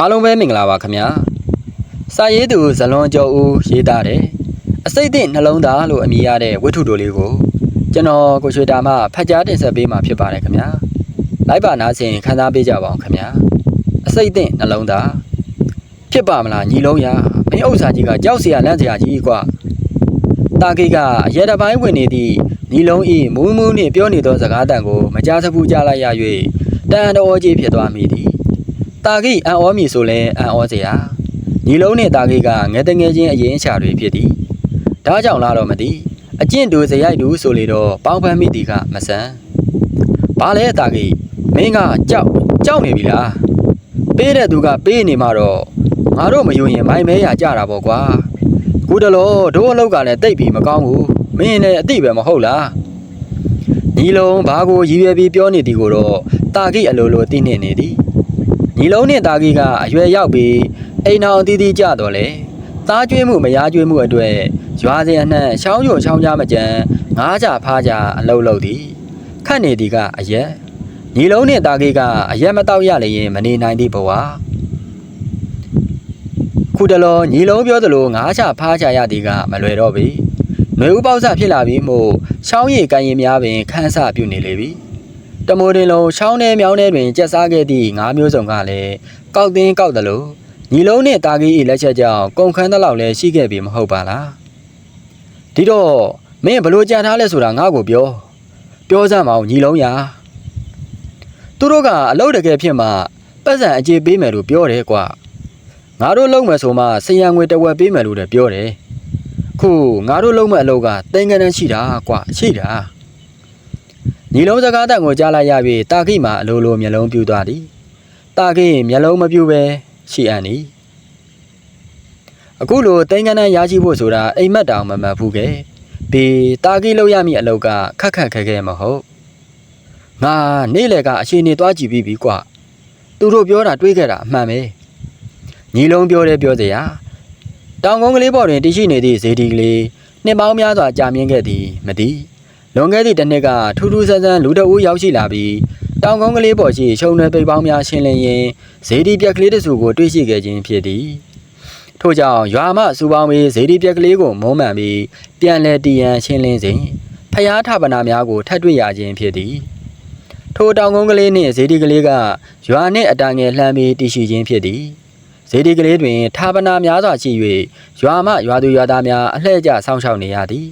အားလုံးပဲမင်္ဂလာပါခင်ဗျာစာရေးသူဇလွန်ကျော်ဦးရေးသားတယ်အစိတ်အသင့်နှလုံးသားလို့အမည်ရတဲ့ဝတ္ထုတိုလေးကိုကျွန်တော်ကိုရွှေတာမှဖတ်ကြားတင်ဆက်ပေးမှာဖြစ်ပါတယ်ခင်ဗျာလိုက်ပါနားဆင်ခန်းစားပေးကြပါအောင်ခင်ဗျာအစိတ်အသင့်နှလုံးသားဖြစ်ပါမလားညီလုံးရမင်းဥစ္စာကြီးကကြောက်เสียလန့်เสียကြီးကွာတာကေကအရေတပိုင်းဝင်နေသည့်ညီလုံးဤမူးမူးနှင့်ပြောနေသောစကားတန်ကိုမကြားစဘူးကြားလိုက်ရ၍တန်တော်ကြီးဖြစ်သွားမိသည် တာဂိအံ့ဩမည်ဆိုလဲအံ့ဩစရာညီလုံးနဲ့တာဂိကငယ်တငယ်ချင်းအရင်အချာတွေဖြစ်သည်ဒါကြောင့်လားတော့မသိအကျင့်တူစရိုက်တူဆိုလေတော့ပေါင်းဖမ်းမိသည်ကမဆန်ဘာလဲတာဂိမင်းကကြောက်ကြောက်နေပြီလားပေးတဲ့သူကပေးနေမှတော့ငါတို့မယုံရင်မိုင်းမဲရကြတာပေါ့ကွာခုတလောတို့အလောက်ကလည်းတိတ်ပြီးမကောင်းဘူးမင်းလည်းအသိပဲမဟုတ်လားညီလုံးဘာကိုရည်ရွယ်ပြီးပြောနေသည်ကိုတော့တာဂိအလိုလိုသိနေနေသည် ညီလုံးနဲ့သားကြီးကအရွယ်ရောက်ပြီးအိမ်တော်အသီးသီးကြတော့လေသားကျွေးမှုမရားကျွေးမှုအတွက်ရွာစဉ်အနှံ့ရှောင်းရုံရှောင်းကြမကြံငားကြဖားကြအလုတ်လုတ်သည်ခတ်နေသည်ကအရက်ညီလုံးနဲ့သားကြီးကအရက်မတော့ရလျင်မနေနိုင်သည့်ဘဝခုတလောညီလုံးပြောသလိုငားချဖားချရသည်ကမလွယ်တော့ပြီຫນွေဥပေါက်စဖြစ်လာပြီးမို့ရှောင်းရည်ကန်ရင်များပင်ခန်းဆပြုနေလေပြီ တမိုးတင်လုံးချောင်းထဲမြောင်းထဲတွင်ကျက်စားခဲ့သည့်ငါးမျိုးစုံကလည်းကောက်တင်းကောက်တယ်လို့ညီလုံးနဲ့တာကြီး၏လက်ချက်ကြောင့်ကုန်ခန်းတဲ့လောက်လည်းရှိခဲ့ပြီမဟုတ်ပါလားဒီတော့မင်းဘလို့ကြံထားလဲဆိုတာငါ့ကိုပြောပြောစမ်းမအောင်ညီလုံးရာသူတို့ကအလုပ်တကယ်ဖြစ်မှပတ်စံအကျေပေးမယ်လို့ပြောတယ်ကွာငါတို့လုံးမယ်ဆိုမှစရံငွေတစ်ဝက်ပေးမယ်လို့လည်းပြောတယ်ခုငါတို့လုံးမဲ့အလုပ်ကတိန်ကနန်းရှိတာကွာရှိတာ ညီလုံးစကားတန်ကိုကြားလိုက်ရပြီးတာခိမှာအလိုလိုမျက်လုံးပြူသွားသည်တာခိမျက်လုံးမပြူပဲရှိအံ့သည်အခုလိုတိန်ကနန်းရရှိဖို့ဆိုတာအိမ်မက်တောင်မမှတ်ဘူးကဲပြီးတာခိလောက်ရမည့်အလောက်ကခက်ခက်ခဲခဲမဟုတ်ငါနေ့လေကအချိန်နေသွားကြည့်ပြီးပြီကွာသူတို့ပြောတာတွေးခဲ့တာအမှန်ပဲညီလုံးပြောတယ်ပြောစရာတောင်ကုန်းကလေးပေါ်တွင်တရှိနေသည့်ဇေဒီကလေးနှစ်ပေါင်းများစွာကြာမြင့်ခဲ့သည်မသိ လွန်ခဲ့သည့်တစ်နှစ်ကထူးထူးဆန်းဆန်းလူတအူးရောက်ရှိလာပြီးတောင်ကုန်းကလေးပေါ်ရှိရှုံနယ်ပိတ်ပေါင်းများရှင်းလင်းရင်းဇေဒီပြက်ကလေးတစ်စုကိုတွေ့ရှိခဲ့ခြင်းဖြစ်သည်ထို့ကြောင့်ရွာမစူပေါင်းပြီးဇေဒီပြက်ကလေးကိုမုံမှန်ပြီးပြန်လဲတည်ရန်ရှင်းလင်းစဉ်ဖျားထပနာများကိုထပ်တွေ့ရခြင်းဖြစ်သည်ထိုတောင်ကုန်းကလေးနှင့်ဇေဒီကလေးကရွာနှင့်အတန်ငယ်လှမ်းပြီးတည်ရှိခြင်းဖြစ်သည်ဇေဒီကလေးတွင်ဌာပနာများစွာရှိ၍ရွာမရွာသူရွာသားများအလှည့်ကျဆောင်းရှောက်နေရသည်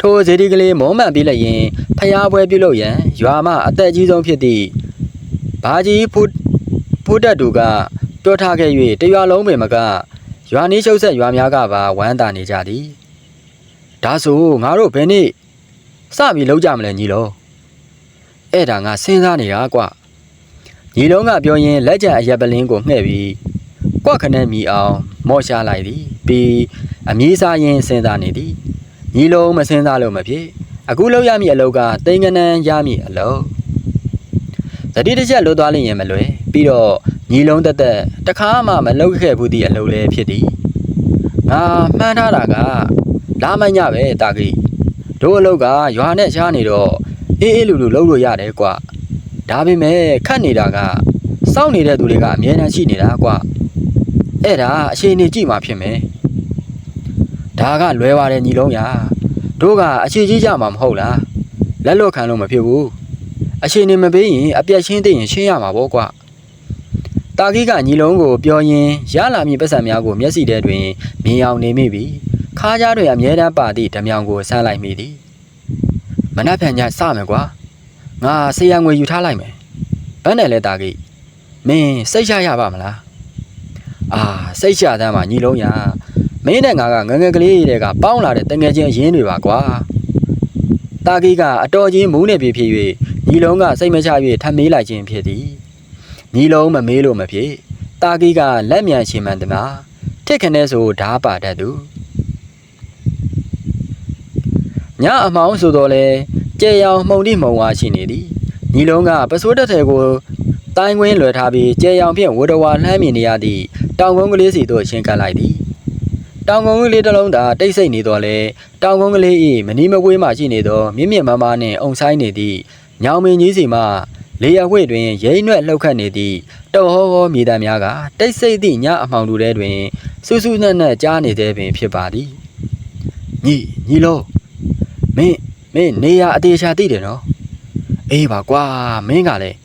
ထိုဇေဒီကလေးမောမှန်ပြီးလိုက်ရင်ဖျားပွဲပြုလုပ်ရန်ရွာမအသက်အကြီးဆုံးဖြစ်သည့်ဘာကြီးဖုဖုတက်သူကပြောထားခဲ့၍တရွာလုံးပင်မကရွာနီးချုပ်ဆက်ရွာများကပါဝမ်းသာနေကြသည်ဒါဆိုငါတို့ဘယ်နေ့စပြီးလောက်ကြမလဲညီလုံးအဲ့ဒါငါစဉ်းစားနေတာကွညီလုံးကပြောရင်လက်ကျန်အရက်ပလင်းကိုငှဲ့ပြီးကွက်ခနဲ့မြည်အောင်မော့ရှာလိုက်သည်ပြီးအမီးစားရင်စဉ်းစားနေသည် ညီလုံးမစင်းစားလို့မဖြစ်အခုလောက်ရမည့်အလုပ်ကတိန်ကနန်းရမည့်အလုပ်သတိတစ်ချက်လွတ်သွားလိမ့်ရင်မလွယ်ပြီးတော့ညီလုံးတက်တက်တခါမှမလုပ်ခဲ့ဘူးသည့်အလုပ်လည်းဖြစ်သည်ငါမှန်းထားတာကလာမညပဲတာကြီးတို့အလုပ်ကရွာနဲ့ရှားနေတော့အေးအေးလူလူလုပ်လို့ရတယ်ကွာဒါပေမဲ့ခတ်နေတာကစောင့်နေတဲ့သူတွေကအမြဲတမ်းရှိနေတာကွာအဲ့ဒါအချိန်နေကြည့်မှဖြစ်မယ် ဒါကလွဲပါတယ်ညီလုံးရာတို့ကအချီကြီးကြမှာမဟုတ်လားလက်လွတ်ခံလို့မဖြစ်ဘူးအချိန်နေမပေးရင်အပြက်ချင်းသိရင်ရှင်းရမှာပေါ့ကွာတာကြီးကညီလုံးကိုပြောရင်းရလာမည့်ပတ်စံများကိုမျက်စိထဲတွင်မြင်အောင်နေမိပြီခါးကြားတွေအမြဲတမ်းပါသည့်ဓမြောင်ကိုဆန်းလိုက်မိသည်မနှက်ဖြန်ညစမယ်ကွာငါဆေးရငွေယူထားလိုက်မယ်ဘယ်နဲ့လဲတာကြီးမင်းစိတ်ချရပါမလားအာစိတ်ချသမ်းပါညီလုံးရာ မင်းနဲ့ငါကငယ်ငယ်ကလေးတွေကပေါင်းလာတဲ့တငယ်ချင်းအရင်းတွေပါကွာတာကြီးကအတော်ကြီးမူးနေပြီဖြစ်၍ညီလုံးကစိတ်မချ၍ထပ်မေးလိုက်ခြင်းဖြစ်သည်ညီလုံးမမေးလို့မဖြစ်တာကြီးကလက်မြန်ရှင်မှန်သမားတစ်ခနဲ့ဆိုဓာပါတတ်သူညအမောင်းဆိုတော့လေကြဲရောင်မှုန်တိမှုန်ဝါရှိနေသည်ညီလုံးကပစိုးတက်ထဲကိုတိုင်းကွင်းလွယ်ထားပြီးကြဲရောင်ဖြင့်ဝဒဝါလှမ်းမြင်နေရသည့်တောင်ကုန်းကလေးစီသို့ရှင်းကပ်လိုက်သည် တောင်ကုန်းကလေးတစ်လုံးသာတိတ်ဆိတ်နေတော့လေတောင်ကုန်းကလေး၏မနီးမကွေးမှရှိနေသောမြင့်မြင့်မားမားနှင့်အုံဆိုင်နေသည့်ညောင်မင်းကြီးစီမှလေယာဝိတ်တွင်ရိမ့်နွက်လှုပ်ခတ်နေသည့်တောဟောဟောမြေသားများကတိတ်ဆိတ်သည့်ညအမှောင်တူထဲတွင်စူးစူးနက်နက်ကြားနေတဲ့ပင်ဖြစ်ပါသည်ညီညီလုံးမင်းမင်းနေရအသေးချာသိတယ်နော်အေးပါကွာမင်းကလည်း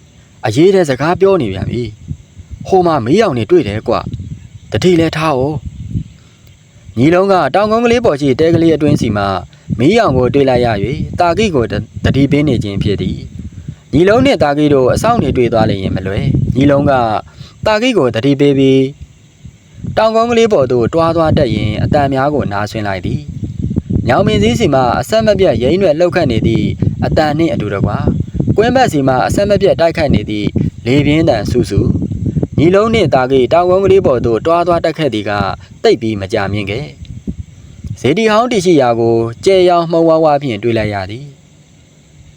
အရေးတဲ့စကားပြောနေပြန်ပြီဟိုမှာမေးအောင်နေတွေ့တယ်ကွာတတိလဲထားအောင် ညီလုံးကတောင်ကုန်းကလေးပေါ်ရှိတဲကလေးအတွင်းစီမှာမီးရောင်ကိုတွေ့လိုက်ရ၍တာကိကိုတတိပင်းနေခြင်းဖြစ်သည်ညီလုံးနှင့်တာကိတို့အဆောင်နေတွေ့သွားလျင်မလွယ်ညီလုံးကတာကိကိုတတိပေးပြီးတောင်ကုန်းကလေးပေါ်သို့တွားသွားတတ်ရင်အတန်များကိုနားဆွင့်လိုက်သည်ညောင်မင်းစည်းစီမှာအဆက်မပြတ်ရိမ့်ရွက်လှုပ်ခတ်နေသည့်အတန်နှင့်အတူတကွာကွင်းဘက်စီမှာအဆက်မပြတ်တိုက်ခတ်နေသည့်လေပြင်းတန်ဆူဆူ ညီလုံးနှင့်တာကိတောင်ကုန်းကလေးပေါ်သို့တွားသွားတက်ခတ်သည်ကတိတ်ပြီးမကြမြင်ခဲ့ဇေဒီဟောင်းတရှိရာကိုကြဲရောင်မှုံဝါးဝါဖြင့်တွေ့လိုက်ရသည်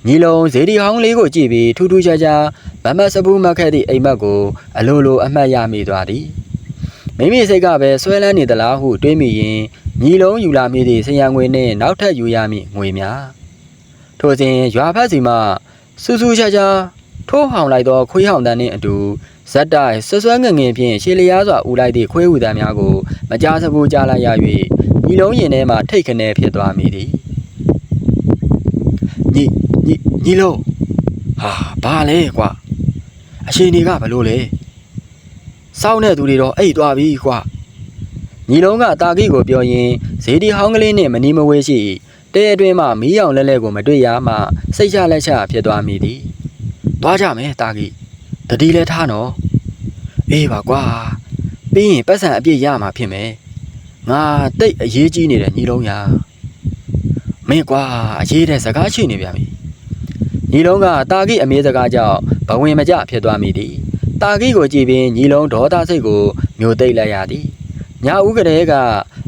ညီလုံးဇေဒီဟောင်းလေးကိုကြည့်ပြီးထူးထူးခြားခြားမမတ်စပူးမတ်ခဲ့သည့်အိမ်မက်ကိုအလိုလိုအမှတ်ရမိသွားသည်မိမိစိတ်ကပဲဆွဲလန်းနေသလားဟုတွေးမိရင်ညီလုံးယူလာမိသည့်ဆရာငွေနှင့်နောက်ထပ်ယူရမည့်ငွေများထိုစဉ်ရွာဖက်စီမှစူးစူးခြားခြားထိုးဟောင်လိုက်သောခွေးဟောင်တန်းနှင့်အတူ ဇက်တိုင်ဆွဆွဲငငင်ဖြင့်ရှေလျားစွာဦးလိုက်သည့်ခွေးဟူတန်းများကိုမကြားစပူးကြားလိုက်ရ၍ညီလုံးရင်ထဲမှာထိတ်ခနဲဖြစ်သွားမိသည်ညီညီညီလုံးဟာဘာလဲကွာအရှင်တွေကဘလို့လဲစောင်းတဲ့သူတွေတော့အိတ်သွားပြီကွာညီလုံးကတာကိကိုပြောရင်းဇေဒီဟောင်းကလေးနဲ့မနီမဝေးရှိတဲအတွင်းမှာမီးရောင်လဲလဲကိုမတွေ့ရမှစိတ်ချလက်ချဖြစ်သွားမိသည်သွားကြမယ်တာကိ တတိလဲထားနော်အေးပါကွာပြီးရင်ပတ်စံအပြည့်ရမှာဖြစ်မယ်ငါတိတ်အရေးကြီးနေတဲ့ညီလုံးညာမင်းကွာအရေးတဲ့စကားရှိနေပြန်ပြီညီလုံးကတာကိအမေးစကားကြောင့်ဘဝင်မကြဖြစ်သွားမိသည်တာကိကိုကြည့်ပြီးညီလုံးဒေါသစိတ်ကိုမျိုးသိမ့်လိုက်ရသည်ညာဦးကလေးက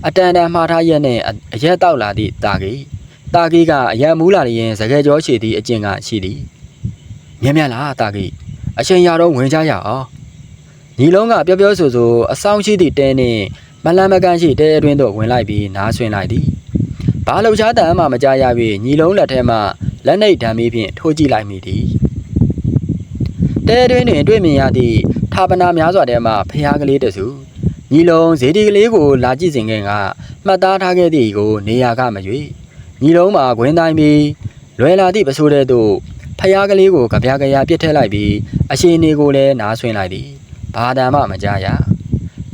အတန်တန်မှားထားရက်နဲ့အရက်တောက်လာသည့်တာကိတာကိကအရက်မူးလာရင်စကယ်ကြောရှိသည့်အကျင့်ကရှိသည်မြင်မြတ်လားတာကိ အချိန်ရတော့ဝင်ကြရအောင်ညီလုံးကပြောပြောဆိုဆိုအဆောင်ရှိသည့်တဲနှင့်မလန်မကန်ရှိတဲအတွင်းသို့ဝင်လိုက်ပြီးနားဆွင့်လိုက်သည်ဘာလှုပ်ရှားတမ်းမှမကြားရ၍ညီလုံးလက်ထဲမှလက်နှိပ်ဓာမီဖြင့်ထိုးကြည့်လိုက်မိသည်တဲအတွင်းတွင်တွေ့မြင်ရသည့်ထာပနာများစွာထဲမှဖျားကလေးတစုညီလုံးဇေဒီကလေးကိုလာကြည့်စဉ်ကမှတ်သားထားခဲ့သည့်ကို နေရာကမရွေညီလုံးမှာခွင်းတိုင်းပြီးလွယ်လာသည့်ပစိုးတဲ့သို့ ဖျားကလေးကိုကြပြားကြရာပြစ်ထည့်လိုက်ပြီးအရှင်နေကိုလည်းနားဆွင့်လိုက်သည်ဘာတမ်းမှမကြားရ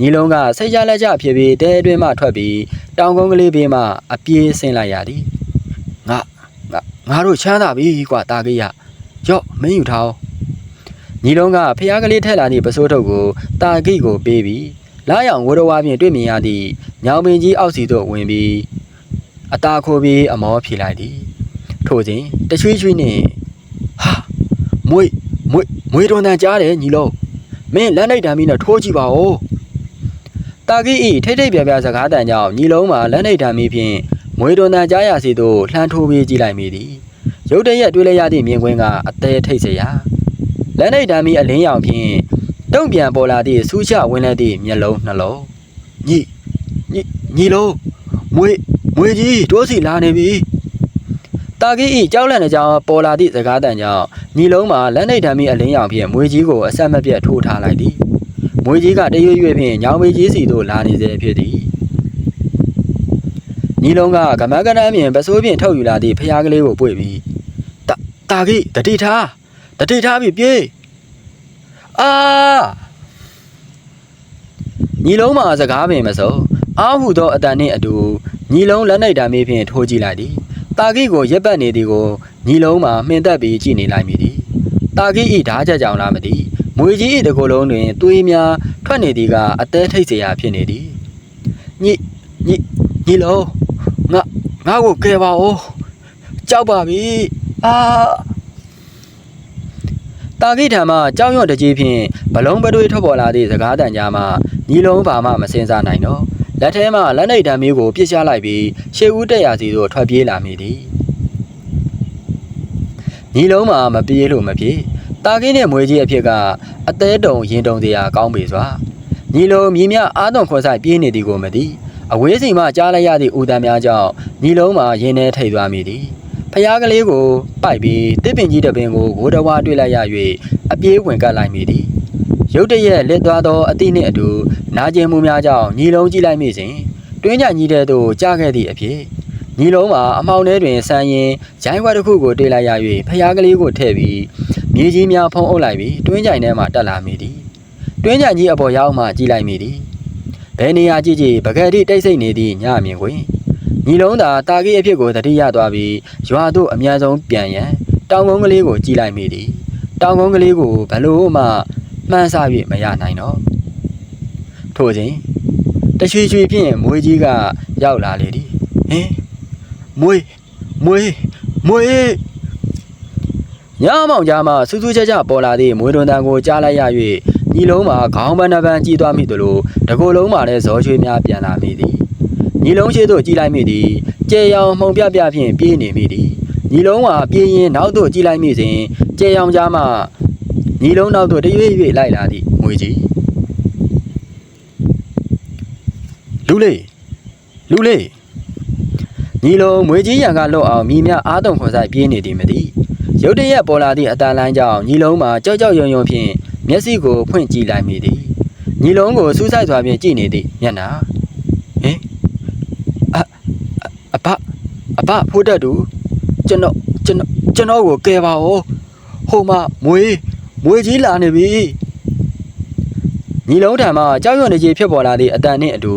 ညီလုံးကစိတ်ကြလက်ကြဖြစ်ပြီးတဲအတွင်းမှထွက်ပြီးတောင်ကုန်းကလေးဘေးမှအပြေးဆင်းလိုက်ရသည်ငါငါငါတို့ချမ်းသာပြီကွာတာကေးရရော့မင်းယူထားအောင်ညီလုံးကဖျားကလေးထက်လာသည့်ပစိုးထုတ်ကိုတာကိကိုပေးပြီးလာရောင်ဝရဝါဖြင့်တွေ့မြင်ရသည့်ညောင်ပင်ကြီးအောက်စီသို့ဝင်ပြီးအตาခိုးပြီးအမောဖြေလိုက်သည်ထို့စဉ်တချွေးချွေးနှင့်ဟာ မွေမွေမွေတော်တန်ကြားတယ်ညီလုံးမင်းလက်လိုက်တံမီနဲ့ထိုးကြည့်ပါဦးတာကိဤထိတ်ထိတ်ပြပြစကားတန်ကြောင့်ညီလုံးမှာလက်လိုက်တံမီဖြင့်မွေတော်တန်ကြားရစီသို့လှမ်းထိုးပြီးကြည့်လိုက်မိသည်ရုတ်တရက်တွေးလိုက်ရသည့်မြင်ကွင်းကအသေးထိတ်စရာလက်လိုက်တံမီအလင်းရောင်ဖြင့်တုံ့ပြန်ပေါ်လာသည့်ဆူးချဝင်လာသည့်မျက်လုံးနှလုံးညီညီညီလုံးမွေမွေကြီးတိုးစီလာနေပြီ တာကီဤကြောက်လန့်တဲ့ကြောင်ပေါ်လာသည့်စကားတန်ကြောင့်ညီလုံးမှာလက်နှိပ်ဓာမီအလင်းရောင်ဖြင့်မွေကြီးကိုအဆက်မပြတ်ထိုးထားလိုက်သည်မွေကြီးကတရွေ့ရွေ့ဖြင့်ညောင်မေကြီးစီသို့လာနေစေဖြစ်သည်ညီလုံးကကမကနအမြင်ပစိုးဖြင့်ထုတ်ယူလာသည့်ဖျားကလေးကိုပွေပြီးတာတာကီတတိထားတတိထားပြီပြေးအာညီလုံးမှာစကားပင်မစုံအားဟုသောအတန်နှင့်အတူညီလုံးလက်နှိပ်ဓာမီဖြင့်ထိုးကြည့်လိုက်သည် တာကိကိုရက်ပတ်နေသည်ကိုညီလုံးမှာမှင်သက်ပြီးကြည့်နေလိုက်မိသည်တာကိဤဓာချက်ကြောင့်လားမသိမွေကြီးဤတကိုယ်လုံးတွင်သွေးများထွက်နေသည်ကအသေးထိတ်เสียဖြစ်နေသည်ညီညီညီလုံးငါငါ့ကိုကယ်ပါဦးကြောက်ပါပြီအာတာကိထံမှကြောက်ရွံ့တကြီးဖြင့်ဘလုံးပတွေးထွက်ပေါ်လာသည့်စကားတန်ကြားမှညီလုံးဘာမှမစင်စားနိုင်တော့ လက်ထဲမှလက်နှိပ်ဓာတ်မျိုးကိုပြစ်ချလိုက်ပြီးရှေ့ဦးတက်ရစီသို့ထွက်ပြေးလာမိသည်ညီလုံးမှာမပြေးလို့မပြေးတာကင်းနဲ့မွေကြီးအဖြစ်ကအသေးတုံရင်တုံတရားကောင်းပေစွာညီလုံးမြည်မြအားသွန်ခွန်ဆိုင်ပြေးနေသည်ကိုမသိအဝေးစီမှကြားလိုက်ရသည့်ဦးတန်းများကြောင့်ညီလုံးမှာရင်ထဲထိတ်သွားမိသည်ဖျားကလေးကိုပိုက်ပြီးတစ်ပင်ကြီးတစ်ပင်ကိုဂိုးတဝါတွေ့လိုက်ရ၍အပြေးဝင်ကပ်လိုက်မိသည် ရုတ်တရက်လက်သွားသောအသည့်နှင့်အတူနာကျင်မှုများကြောင့်ညီလုံးကြည့်လိုက်မိစဉ်တွင်းကြညီတဲ့သို့ကြားခဲ့သည့်အဖြစ်ညီလုံးမှာအမောင်ထဲတွင်ဆန်းရင်ဂျိုင်းဝက်တစ်ခုကိုတွေ့လိုက်ရ၍ဖျားကလေးကိုထည့်ပြီးမြေကြီးများဖုံးအုပ်လိုက်ပြီးတွင်းကြိုင်ထဲမှတက်လာမိသည်တွင်းကြိုင်ကြီးအပေါ်ရောက်မှကြည့်လိုက်မိသည်ဘယ်နေရာကြည့်ကြည့်ပကယ်တိတိတ်ဆိတ်နေသည့်ညအမြင်တွင်ညီလုံးသာတာကြီးအဖြစ်ကိုတတိယသွားပြီးရွာသို့အမြန်ဆုံးပြန်ရန်တောင်ကုန်းကလေးကိုကြည့်လိုက်မိသည်တောင်ကုန်းကလေးကိုဘလို့မှ မှန်းဆ၍မရနိုင်တော့ထို့ချင်းတရွှေရွှေဖြင့်မွေးကြီးကရောက်လာလေသည်ဟင်မွေးမွေးမွေးညမောင်ကြားမှစူးစူးချက်ချက်ပေါ်လာသည့်မွေးတွန်တန်ကိုကြားလိုက်ရ၍ညီလုံးမှာခေါင်းပန်းနှပန်းကြည့်သွားမိသလိုတကိုယ်လုံးမှာလည်းဇော်ရွှေများပြန်လာမိသည်ညီလုံးရှိသို့ကြည်လိုက်မိသည်ကျေရောင်မှုံပြပြဖြင့်ပြေးနေမိသည်ညီလုံးကပြေးရင်နောက်သို့ကြည်လိုက်မိစဉ်ကျေရောင်ကြားမှ ညီလုံးနောက်သို့တရွေ့ရွေ့လိုက်လာသည့်ငွေကြီးလူလေးလူလေးညီလုံးငွေကြီးရံကလွတ်အောင်မိမြအားတုံခွန်ဆိုင်ပြေးနေသည်မသိရုတ်တရက်ပေါ်လာသည့်အတန်လိုင်းကြောင့်ညီလုံးမှာကြောက်ကြောက်ရွံ့ရွံ့ဖြင့်မျက်စိကိုဖွင့်ကြည့်လိုက်မိသည်ညီလုံးကိုစူးစိုက်စွာဖြင့်ကြည့်နေသည့်မျက်နှာဟင်အဘအဘဖိုးတက်တူကျွန်တော်ကျွန်တော်ကျွန်တော်ကိုကယ်ပါဦးဟိုမှာမွေး မွေးကြီးလာနေပြီညီလုံးထံမှာကြောက်ရွံ့နေကြီးဖြစ်ပေါ်လာသည့်အတန်နှင့်အတူ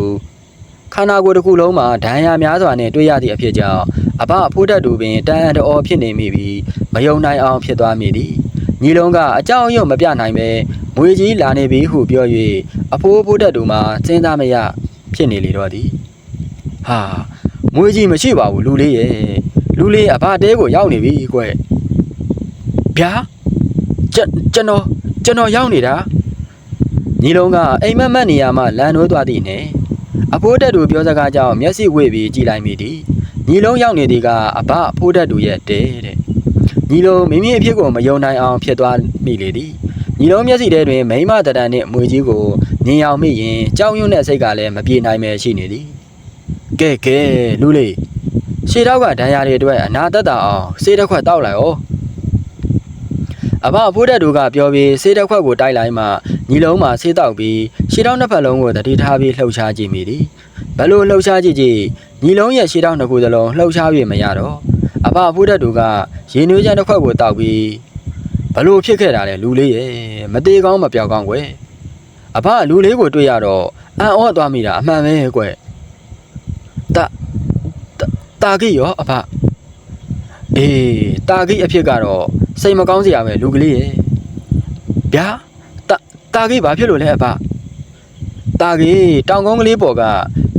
ခန္ဓာကိုယ်တစ်ခုလုံးမှာဒဏ်ရာများစွာနှင့်တွေ့ရသည့်အဖြစ်ကြောင့်အဘဖိုးတက်တူပင်တန်အံ့တော်ဖြစ်နေမိပြီးမယုံနိုင်အောင်ဖြစ်သွားမိသည်ညီလုံးကအကြောက်အရွံ့မပြနိုင်ပဲမွေးကြီးလာနေပြီဟုပြော၍အဖိုးဖိုးတက်တူမှာစဉ်းစားမရဖြစ်နေလေတော့သည်ဟာမွေးကြီးမရှိပါဘူးလူလေးရဲ့လူလေးအဘတဲကိုရောက်နေပြီကွဗျာ ကျွန်ကျွန်တော်ကျွန်တော်ရောက်နေတာညီလုံးကအိမ်မက်မက်နေရမှလန်နိုးသွားသည်နဲ့အဖိုးတက်သူပြောစကားကြောင့်မျက်စိဝေ့ပြီးကြည်လိုက်မိသည်ညီလုံးရောက်နေသည်ကအဘအဖိုးတက်သူရဲ့တဲတဲ့ညီလုံးမိမိအဖြစ်ကိုမယုံနိုင်အောင်ဖြစ်သွားမိလေသည်ညီလုံးမျက်စိထဲတွင်မိမတတန်နှင့်မွေကြီးကိုမြင်အောင်မိရင်ကြောက်ရွံ့တဲ့စိတ်ကလည်းမပြေနိုင်ပဲရှိနေသည်ကဲကဲလူလေးရှေ့တော့ကဒဏ်ရာတွေအတွက်အနာသက်သာအောင်စေးတစ်ခွက်တောက်လိုက်ဩ အဘအဖိုးတက်သူကပြောပြီးစေးတစ်ခွက်ကိုတိုက်လိုက်မှညီလုံးမှာစေးတောက်ပြီးရှေ့တော့နှစ်ဖက်လုံးကိုတတိထားပြီးလှုပ်ရှားကြည့်မိသည်ဘလို့လှုပ်ရှားကြည့်ကြည့်ညီလုံးရဲ့ရှေ့တော့နှစ်ခုစလုံးလှုပ်ရှားပြီးမရတော့အဘအဖိုးတက်သူကရေနွေးချမ်းတစ်ခွက်ကိုတောက်ပြီးဘလို့ဖြစ်ခဲ့တာလဲလူလေးရဲ့မသေးကောင်းမပြောက်ကောင်းကွယ်အဘလူလေးကိုတွေ့ရတော့အံ့ဩသွားမိတာအမှန်ပဲကွယ်တာတာကြီးရောအဖ အေးတာကြီးအဖြစ်ကတော့စိတ်မကောင်းစရာပဲလူကလေးရဲ့ဗျာတာတာကြီးဘာဖြစ်လို့လဲအဖတာကြီးတောင်ကုန်းကလေးပေါ်က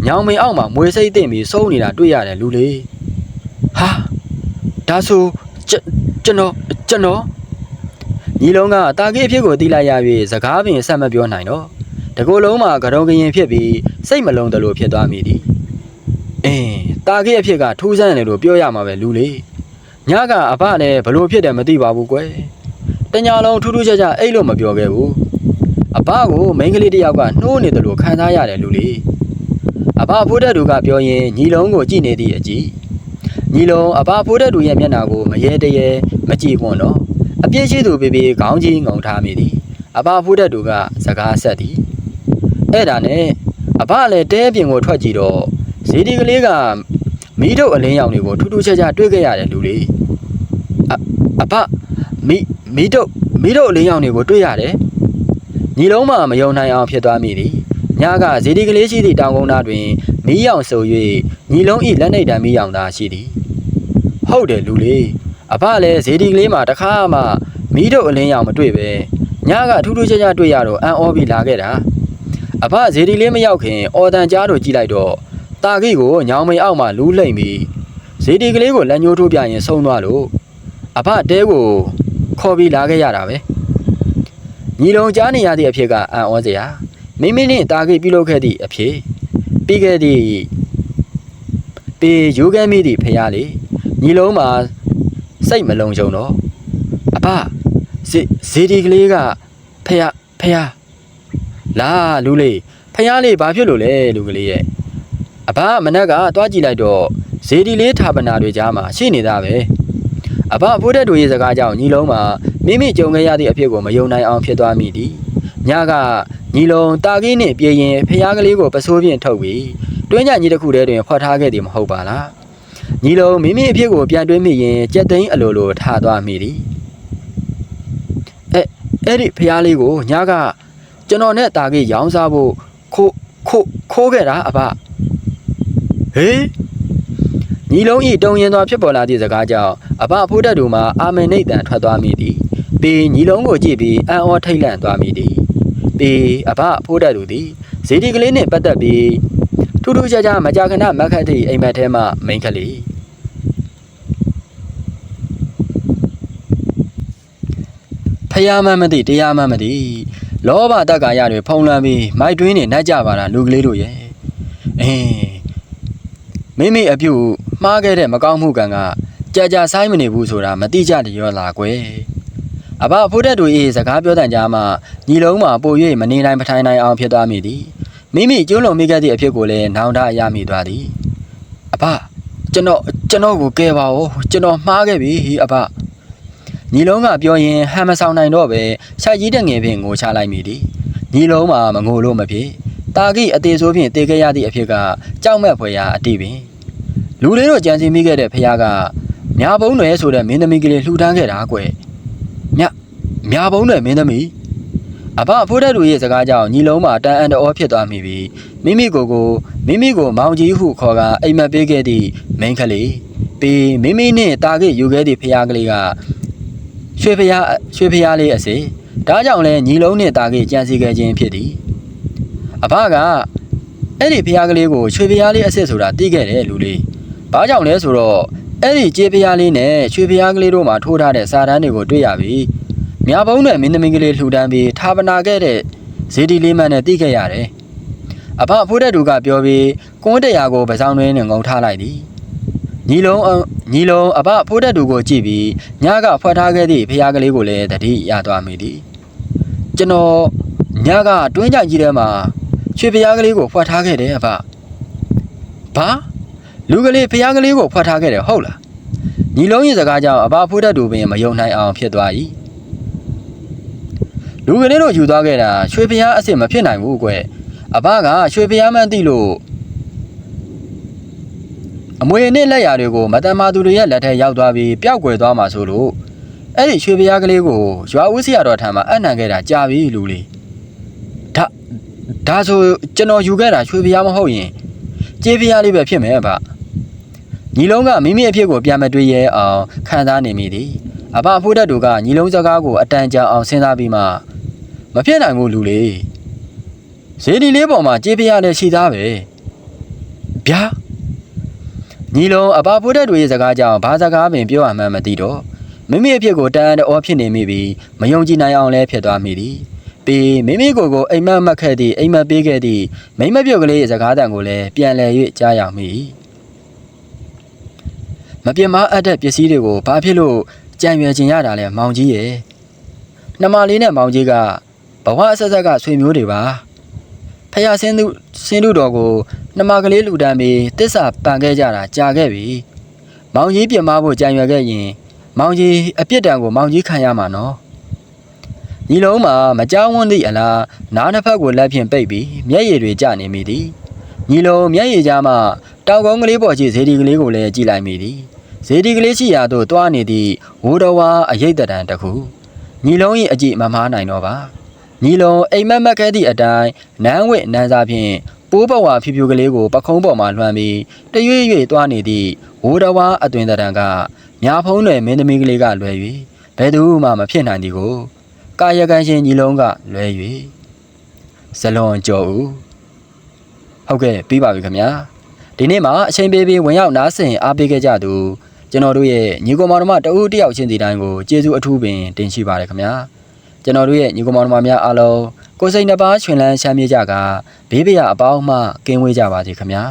ညောင်မင်အောက်မှာမွေစိတ်သိမ့်ပြီးစုံနေတာတွေ့ရတယ်လူလေးဟာဒါဆိုကျွန်ကျွန်တော်ကျွန်တော်ညီလုံးကတာကြီးအဖြစ်ကိုတီးလိုက်ရပြီးစကားပင်ဆက်မပြောနိုင်တော့တကူလုံးမှာကရုံကရင်ဖြစ်ပြီးစိတ်မလုံးတလို့ဖြစ်သွားမိသည်အင်းတာကြီးအဖြစ်ကထူးဆန်းတယ်လို့ပြောရမှာပဲလူလေး ညကအဖလည်းဘလို့ဖြစ်တယ်မသိပါဘူးကွယ်တညာလုံးထူးထူးခြားခြားအဲ့လိုမပြောခဲ့ဘူးအဖကိုမိန်းကလေးတစ်ယောက်ကနှိုးနေတယ်လို့ခံစားရတယ်လူလေးအဖဖိုးတဲ့သူကပြောရင်ညီလုံးကိုကြည့်နေသည့်အကြည့်ညီလုံးအဖဖိုးတဲ့သူရဲ့မျက်နှာကိုမရဲတရဲမကြည့်ခွန်းတော့အပြည့်ရှိသူပေပေခေါင်းကြီးငုံထားမိသည်အဖဖိုးတဲ့သူကစကားဆက်သည်အဲ့ဒါနဲ့အဖလည်းတဲပြင်ကိုထွက်ကြည့်တော့ဇီဒီကလေးက မီးတို့အလင်းရောင်တွေကိုထူးထူးခြားခြားတွေ့ခဲ့ရတယ်လူလေးအအဖမီးမီးတို့မီးတို့အလင်းရောင်တွေကိုတွေ့ရတယ်ညီလုံးမမယုံနိုင်အောင်ဖြစ်သွားမိသည်ညကဇီဒီကလေးရှိသည့်တောင်ကုန်းသားတွင်မီးရောင်ဆို၍ညီလုံးဤလက်နှိပ်တံမီးရောင်သာရှိသည်ဟုတ်တယ်လူလေးအဖလည်းဇီဒီကလေးမှာတခါမှမီးတို့အလင်းရောင်မတွေ့ပဲညကထူးထူးခြားခြားတွေ့ရတော့အံ့ဩပြီးလာခဲ့တာအဖဇီဒီလေးမရောက်ခင်အော်တန်ကြားတို့ကြည့်လိုက်တော့ တာကိကိုညောင်မိန်အောက်မှာလူးလှိမ့်ပြီးဇေဒီကလေးကိုလက်ညှိုးထိုးပြရင်ဆုံးသွားလို့အဖတဲကိုခေါ်ပြီးလာခဲ့ရတာပဲညီလုံးကြားနေရသည့်အဖြစ်ကအံ့ဩစရာမိမိနှင့်တာကိပြုလုပ်ခဲ့သည့်အဖြစ်ပြီးခဲ့သည့်ပေယူခဲ့မိသည့်ဖရာလေညီလုံးမှာစိတ်မလုံးကြုံတော့အဖဇေဇေဒီကလေးကဖရာဖရာလာလူလေးဖရာလေးဘာဖြစ်လို့လဲလူကလေးရဲ့ အဘမနက်ကတွားကြည့်လိုက်တော့ဇေဒီလေးဌာပနာတွေကြားမှာရှိနေတာပဲအဘဖိုးတက်တို့ရဲ့စကားကြောင့်ညီလုံးမှာမိမိကြုံခဲ့ရသည့်အဖြစ်ကိုမယုံနိုင်အောင်ဖြစ်သွားမိသည်ညကညီလုံးတာကင်းနှင့်ပြေးရင်ဖျားကလေးကိုပစိုးဖြင့်ထုတ်ပြီးတွင်းကြညီတစ်ခုတည်းတွင်ဖွက်ထားခဲ့သည်မဟုတ်ပါလားညီလုံးမိမိအဖြစ်ကိုပြန်တွေးမိရင်ကြက်သိန်းအလိုလိုထားသွားမိသည်အဲအဲ့ဒီဖျားလေးကိုညကကျွန်တော်နဲ့တာကင်းရောင်းစားဖို့ခိုးခိုးခိုးခဲ့တာအဘ ဟေးညီလုံးဤတုံရင်သောဖြစ်ပေါ်လာသည့်စကားကြောင့်အဘဖိုးတက်တို့မှအာမင်နှိတ်တန်ထွက်သွားမိသည်ပြီးညီလုံးကိုကြည့်ပြီးအံ့ဩထိတ်လန့်သွားမိသည်ပြီးအဘဖိုးတက်တို့သည်ဇေဒီကလေးနှင့်ပတ်သက်ပြီးထူးထူးခြားခြားမကြာခဏမက်ခတ်သည့်အိမ်မက်ထဲမှမိန်ကလေးဖယားမမသိတရားမမသိလောဘတက္ကာရတွေဖုံးလွှမ်းပြီးမိုက်တွင်းနေနှက်ကြပါလားလူကလေးတို့ရဲ့အင်း မိမိအပြုမှားခဲ့တဲ့မကောင်းမှုကံကကြာကြာဆိုင်မနေဘူးဆိုတာမတိကြတယ်ရောလားကွယ်အဘဖိုးတက်တို့၏စကားပြောတန်ကြားမှညီလုံးမှာပို၍မနေနိုင်ပထိုင်နိုင်အောင်ဖြစ်သွားမိသည်မိမိကျွလွန်မိခဲ့သည့်အဖြစ်ကိုလည်းနောင်တရမိသွားသည်အဘကျွန်တော်ကျွန်တော်ကိုကယ်ပါဦးကျွန်တော်မှားခဲ့ပြီအဘညီလုံးကပြောရင်ဟန်မဆောင်နိုင်တော့ပဲရှာကြီးတဲ့ငယ်ဖြင့်ငိုချလိုက်မိသည်ညီလုံးမှာမငိုလို့မဖြစ်တာကိအသေးဆိုးဖြင့်တေခဲ့ရသည့်အဖြစ်ကကြောက်မဲ့ဖွယ်ရာအတိပင် လူလေးတို့ကြံစည်မိခဲ့တဲ့ဖခင်ကမြာဘုံနယ်ဆိုတဲ့မင်းသမီးကလေးလှူဒန်းခဲ့တာကွယ်မြမြာဘုံနယ်မင်းသမီးအဘအဖိုးတဲ့လူရဲ့စကားကြောင့်ညီလုံးမှာတန်အန်တော်ဖြစ်သွားမိပြီးမိမိကိုယ်ကိုမိမိကိုမောင်ကြီးဟုခေါ်ကအိမ်မက်ပေးခဲ့သည့်မိန်းကလေးပြီးမိမိနှင့်တာကိယူခဲ့သည့်ဖခင်ကလေးကရွှေဖျားရွှေဖျားလေးအစေဒါကြောင့်လဲညီလုံးနဲ့တာကေကြံစီခဲ့ခြင်းဖြစ်သည်အဖကအဲ့ဒီဖျားကလေးကိုရွှေဖျားလေးအစစ်ဆိုတာသိခဲ့တယ်လူလေး ဘာကြောင့်လဲဆိုတော့အဲ့ဒီကြေးဖျားလေးနဲ့ရွှေဖျားကလေးတို့မှာထိုးထားတဲ့စာတန်းတွေကိုတွေ့ရပြီမြာပုံးနဲ့မင်းသမီးကလေးလှူဒန်းပြီးဌာပနာခဲ့တဲ့ဇေဒီလေးမန်းနဲ့သိခဲ့ရတယ်အဖဖိုးတဲ့သူကပြောပြီးကွန်းတရားကိုပစောင်းတွင်းနဲ့ငုံထားလိုက်သည်ညီလုံးအညီလုံးအဘဖိုးတက်သူကိုကြည့်ပြီးညကဖွက်ထားခဲ့သည့်ဖျားကလေးကိုလည်းတတိရသွားမိသည်ကျွန်တော်ညကတွင်းကြကြီးထဲမှာရွှေဖျားကလေးကိုဖွက်ထားခဲ့တယ်အဘဘာ လူကလေးဖျားကလေးကိုဖွက်ထားခဲ့တယ်ဟုတ်လားညီလုံးရဲ့စကားကြောင့်အဘဖိုးတက်သူပင်မယုံနိုင်အောင်ဖြစ်သွား၏လူကလေးတို့ယူသွားခဲ့တာရွှေဖျားအစ်စ်မဖြစ်နိုင်ဘူးကွအဘကရွှေဖျားမှန်းသိလို့အမွေနဲ့လက်ရာတွေကိုမတန်မာသူတွေရဲ့လက်ထဲရောက်သွားပြီးပျောက်ကွယ်သွားမှာဆိုလို့အဲ့ဒီရွှေပြားကလေးကိုရွာဦးဆရာတော်ထံမှာအနှံခဲ့တာကြာပြီလူလေးဒါဒါဆိုကျွန်တော်ယူခဲ့တာရွှေပြားမဟုတ်ရင်ကြေးပြားလေးပဲဖြစ်မယ်ဗျ ညီလုံးကမိမိအဖြစ်ကိုပြန်မတွေးရဲအောင်ခံစားနေမိသည်အဘအဖိုးတက်တို့ကညီလုံးစကားကိုအတန်ကြာအောင်စဉ်းစားပြီးမှမဖြစ်နိုင်ဘူးလူလေးဇေဒီလေးပေါ်မှာကြေးပြားနဲ့ရှိသားပဲဗျာညီလုံးအဘဖိုးတက်တွေရဲ့စကားကြောင့်ဘာစကားပင်ပြောရမှန်းမသိတော့မိမိအဖြစ်ကိုတန်တအောဖြစ်နေမိပြီးမယုံကြည်နိုင်အောင်လည်းဖြစ်သွားမိသည်ပြီးမိမိကိုယ်ကိုအိမ်မက်မက်ခဲ့သည့်အိမ်မက်ပေးခဲ့သည့်မိမပြုတ်ကလေးရဲ့စကားတန်ကိုလည်းပြန်လည်၍ကြားရောက်မိ မပြင်းမအပ်တဲ့ပစ္စည်းတွေကိုဘာဖြစ်လို့ကြံရွယ်ခြင်းရတာလဲမောင်ကြီးရဲ့နှမလေးနဲ့မောင်ကြီးကဘဝအဆက်ဆက်ကဆွေမျိုးတွေပါဖះဆင်းသူဆင်းသူတော်ကိုနှမကလေးလူတန်းပြီးတစ္ဆာပန်ခဲ့ကြတာကြာခဲ့ပြီ။မောင်ကြီးပြင်မဖို့ကြံရွယ်ခဲ့ရင် မောင်ကြီးအပြစ်ဒဏ်ကိုမောင်ကြီးခံရမှာနော်။ညီလုံးမှာမကြောက်ဝန်းသည့်အလားနားတစ်ဖက်ကိုလက်ဖြင့်ပိတ်ပြီးမျက်ရည်တွေကျနေမိသည်။ညီလုံးမျက်ရည်ကြားမှ တောင်ကုန်းကလေးပေါ်ရှိဇေဒီကလေးကိုလည်းကြည့်လိုက်မိသည်။ဇေဒီကလေးရှိရာသို့တွားနေသည့်ဝိုးတော်ဝါအရိတ်တံတစ်ခုညီလုံး၏အကြည့်မမားနိုင်တော့ပါ။ညီလုံးအိမ်မက်မက်ခဲ့သည့်အတိုင်းနန်းဝိနန်းစားဖြင့်ပိုးဘဝဖြူဖြူကလေးကိုပခုံးပေါ်မှာလွှမ်းပြီးတရွေ့ရွေ့သွားနေသည့်ဝိုးတော်ဝါအသွင်တရံကမြာဖုံးနယ်မင်းသမီးကလေးကလွယ်၍ဘယ်သူမှမဖြစ်နိုင်သည်ကိုကာယကံရှင်ညီလုံးကလွယ်၍ဇလွန်ကြော်ဦးဟုတ်ကဲ့ပြီးပါပြီခင်ဗျာ ဒီနေ့မှာအချိန်ပေးပြီးဝင်ရောက်နားဆင်အားပေးခဲ့ကြသူကျွန်တော်တို့ရဲ့ညီကောင်မောင်နှမတဦးတယောက်ချင်းစီတိုင်းကိုကျေးဇူးအထူးပင်တင်ရှိပါတယ်ခင်ဗျာကျွန်တော်တို့ရဲ့ညီကောင်မောင်နှမများအားလုံးကိုယ်စိတ်နှပါချွင်လန်းချမ်းမြေ့ကြကဘေးပရာအပေါင်းမှကင်းဝေးကြပါစေခင်ဗျာ